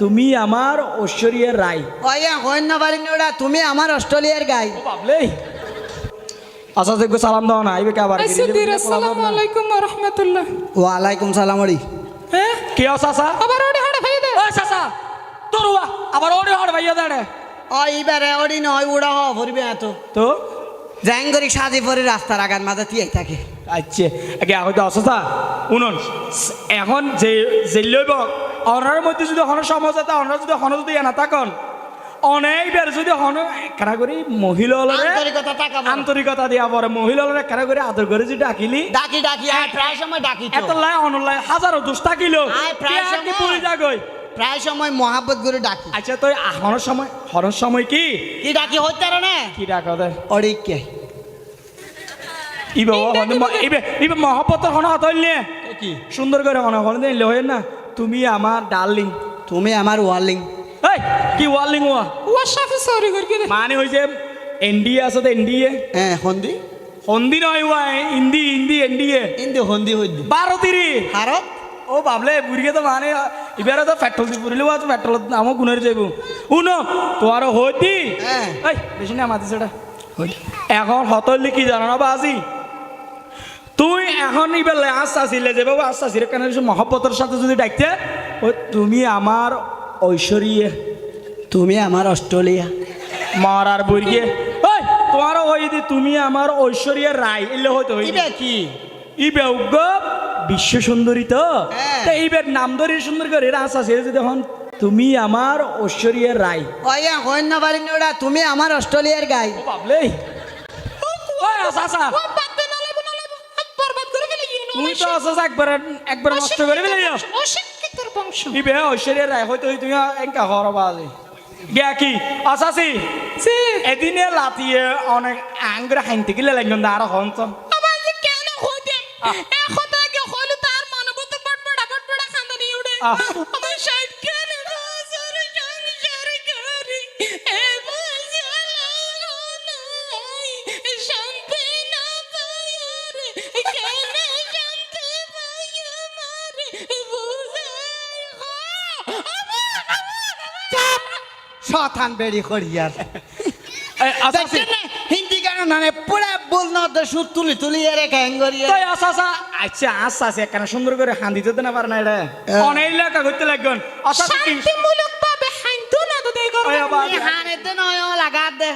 তুমি আমার ঐশ্বরিয়ার রায়। ওয়া হইন পারি ওটা তুমি আমার অস্ট্রেলিয়ার গাই। ও বাবলে। আচ্ছা দেখব সালাম দাও না আইবে কে আবার আসিদির আসসালামু আলাইকুম ওয়া রাহমাতুল্লাহ। ওয়ালাইকুম সালাম আড়ি হ্যাঁ কে চাচা আবার ওড়ে হাড়ে ভাই দে। ও চাচা তোর উয়া, আবার ওরে হড় ভাইয়া দাঁড়ে ও ইবারে ওডি নয় উড়া হওয়া ভরবে এত। তো? জাঙ্গরি সাজি পরে রাস্তার আগার মাঝে তিয়াই থাকে আচ্ছা আগে হয়তো অসচা উনুন এখন যে যে লইব অনার মধ্যে যদি হন সমাজ আছে অনার যদি হন যদি এনা থাকন অনেক বের যদি হন কেনা করি মহিলা আন্তরিকতা টাকা। আন্তরিকতা দিয়া পরে মহিলা কেনা করি আদর করে যদি ডাকিলি ডাকি ডাকি আয় প্রায় সময় ডাকি তো। এত লাই অনলাই হাজারো দুষ থাকিল। প্রায় সময়। পড়ে যাগই প্রায় সময় মহাব্বত করে ডাকি। আচ্ছা তো হনের সময় হনের সময় কি? কি ডাকি হইতে পারে না? কি ডাকা দেয় অড়ি কে ইবে ও হন ইবে ইবে মহাপতর হন হাত হইলে কি? সুন্দর করে হন হন দিলে হয় না। তুমি আমার ডার্লিং তুমি আমার ওয়ার্লিং এই কি ওয়ার্লিং ওয়া ওয়া শাফি সরি করি মানে হইছে এনডিএ আছে তো এনডিএ হ্যাঁ হন্দি। হন্দি নয় ওয়া হিন্দি হিন্দি এনডিএ ইন্দি হন্দি হইদি বারো তিরি। ভারত ও ভাবলে বুড়িকে তো মানে এবারে তো পেট্রোল দি পুরিলে আছে পেট্রোল আমও গুণের যাইব উনো তোমার হইতি হ্যাঁ। এই বেশি না মাতি সেটা এখন হতলি কি জানো না বাজি। তুই এখন ইবেলে আস্তে আসিলে যে বাবু আসিলে। কেন মহব্বতের সাথে যদি ডাকতে ও তুমি আমার ঐশ্বরিয়ে। তুমি আমার অস্ট্রেলিয়া মারার বইয়ে ওই তোমার ওই দি তুমি আমার ঐশ্বরিয়া রায় এলে হয়তো ইবে কি? ই বেউগ বিশ্ব সুন্দরী তো। হ্যাঁ। এইবার নাম ধরে সুন্দর করে রাস আছে যদি হন তুমি আমার ঐশ্বরিয়া রায়। ওয়া হইন পারি ওটা তুমি আমার অস্ট্রেলিয়ার গাই। ও বাবলে। ওই আসা আসা ও বাদ দে না লাইবো না লাইবো বরবাদ করে ফেলে ইউনো তুমি তো আসা একবার একবার নষ্ট করে ফেলে অশিক্ষিতর বংশ। ই ঐশ্বরিয়া রায় হয়তো তুমি এঙ্কা হর বাজে গিয়া কি? আসাসি এদিনে লাতিয়ে অনেক আঙ্গুরে হাইনতে গেলে লাগন আর হনসন আবার যে কেন হইতে? এখন আগে হলো তার মানবত বড়বড়া বড়বড়া খান্দানি উড়ে আমার শাইদ কেন রাজারে সংসারে করি এ বুঝালা নাই শান্তি না পায়ারে কেন শতান বেড়ি করিয়ার। আসাসি দেখছেন না? হিন্দি গান নানে পুরা বল না তো সুর তুলি তুলি এরে গ্যাং করিয়া। তাই আসা আসা আচ্ছা আচ্ছা আচ্ছা কেন সুন্দর করে হান দিতে না পারে না এটা অনেক এলাকা করতে লাগবেন। আচ্ছা শান্তিমূলক ভাবে হাইতো না তো দেই করো হানে তে নয় লাগা দে।